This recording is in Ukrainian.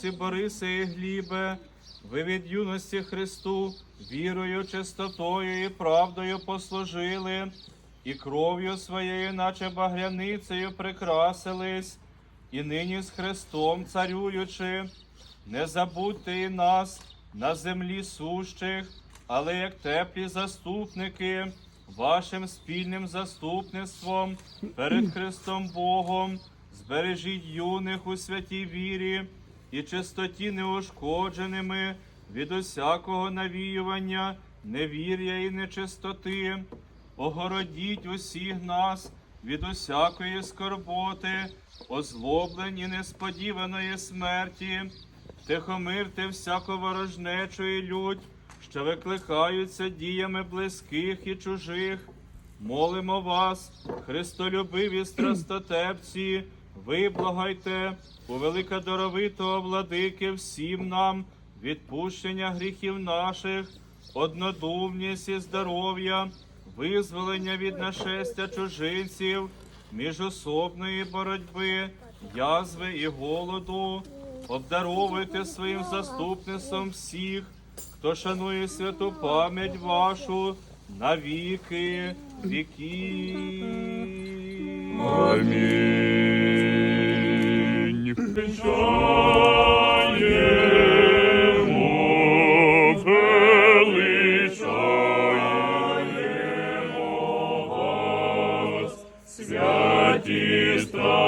Ці Борисе і Глібе, ви від юності Христу вірою, чистотою і правдою послужили, і кров'ю своєю, наче багряницею, прикрасились, і нині з Христом царюючи, не забудьте і нас на землі сущих, але як теплі заступники, вашим спільним заступництвом перед Христом Богом, збережіть юних у святій вірі і чистоті неушкодженими від усякого навіювання, невір'я і нечистоти. Огородіть усіх нас від усякої скорботи, озлоблень і несподіваної смерті, тихомирте всяку ворожнечу і лють, що викликаються діями близьких і чужих. Молимо вас, Христолюбиві страстотепці, виблагайте у великодоровитого владики всім нам відпущення гріхів наших, однодумність і здоров'я, визволення від нашестя чужинців, міжособної боротьби, язви і голоду, обдаровуйте своїм заступництвом всіх, хто шанує святу пам'ять вашу навіки віків. Амінь. artista